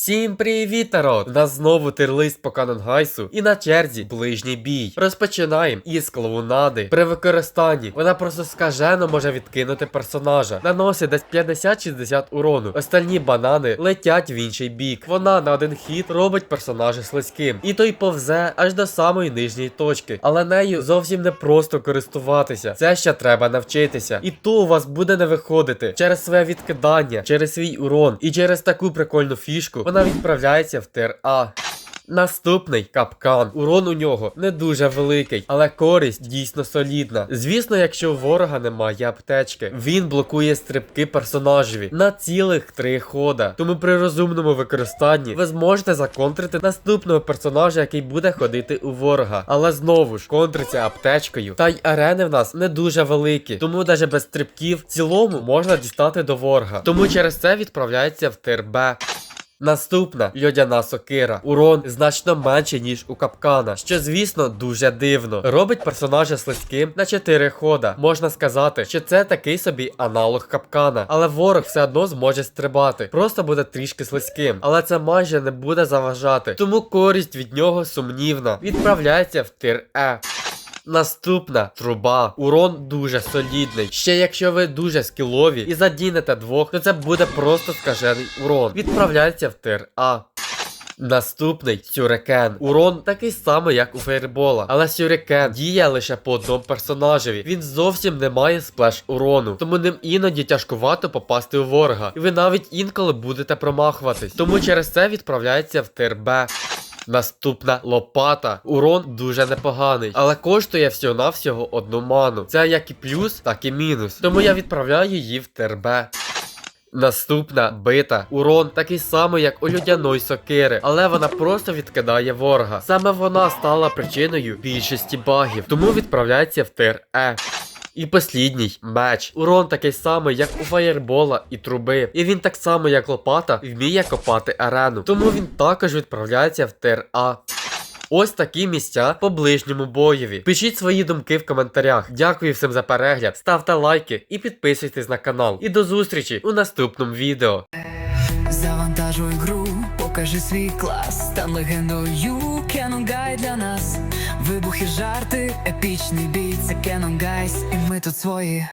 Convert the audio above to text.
Всім привіт, народ! У нас знову тирлист по канонгайсу і на черзі ближній бій. Розпочинаємо із клоунади. При використанні вона просто скажено може відкинути персонажа. Наносить десь 50-60 урону. Остальні банани летять в інший бік. Вона на один хід робить персонажа слизьким. І той повзе аж до самої нижньої точки. Але нею зовсім не просто користуватися. Це ще треба навчитися. І то у вас буде не виходити через своє відкидання, через свій урон і через таку прикольну фішку вона відправляється в тир А. Наступний капкан. Урон у нього не дуже великий, але користь дійсно солідна. Звісно, якщо у ворога немає аптечки, він блокує стрибки персонажеві на цілих три хода. Тому при розумному використанні ви зможете законтрити наступного персонажа, який буде ходити у ворога. Але знову ж контриться аптечкою. Та й арени в нас не дуже великі, тому навіть без стрибків в цілому можна дістати до ворога. Тому через це відправляється в тир Б. Наступна льодяна сокира. Урон значно менший, ніж у капкана, що звісно дуже дивно. Робить персонажа слизьким на 4 хода. Можна сказати, що це такий собі аналог капкана, але ворог все одно зможе стрибати. Просто буде трішки слизьким, але це майже не буде заважати. Тому користь від нього сумнівна. Відправляється в тир Е. Наступна труба. Урон дуже солідний. Ще якщо ви дуже скілові і задінете двох, то це буде просто скажений урон. Відправляється в тир А. Наступний сюрикен. Урон такий самий, як у фейербола. Але сюрикен діє лише по одному персонажеві. Він зовсім не має сплеш урону. Тому ним іноді тяжкувато попасти у ворога. І ви навіть інколи будете промахуватись. Тому через це відправляється в тир Б. Наступна лопата. Урон дуже непоганий, але коштує всього-навсього одну ману. Це як і плюс, так і мінус. Тому я відправляю її в ТРБ. Наступна бита. Урон такий самий, як у людяної сокири, але вона просто відкидає ворога. Саме вона стала причиною більшості багів, тому відправляється в тир Е. І послідній меч. Урон такий самий, як у фаєрбола і труби. І він так само, як лопата, вміє копати арену. Тому він також відправляється в тир А. Ось такі місця по ближньому боєві. Пишіть свої думки в коментарях. Дякую всім за перегляд, ставте лайки і підписуйтесь на канал. І до зустрічі у наступному відео. Завантажуй гру, покажи свій клас, стань легендою Canon Guy для нас. Вибухи, жарти, епічний бій, це Canon Guys, і ми тут свої.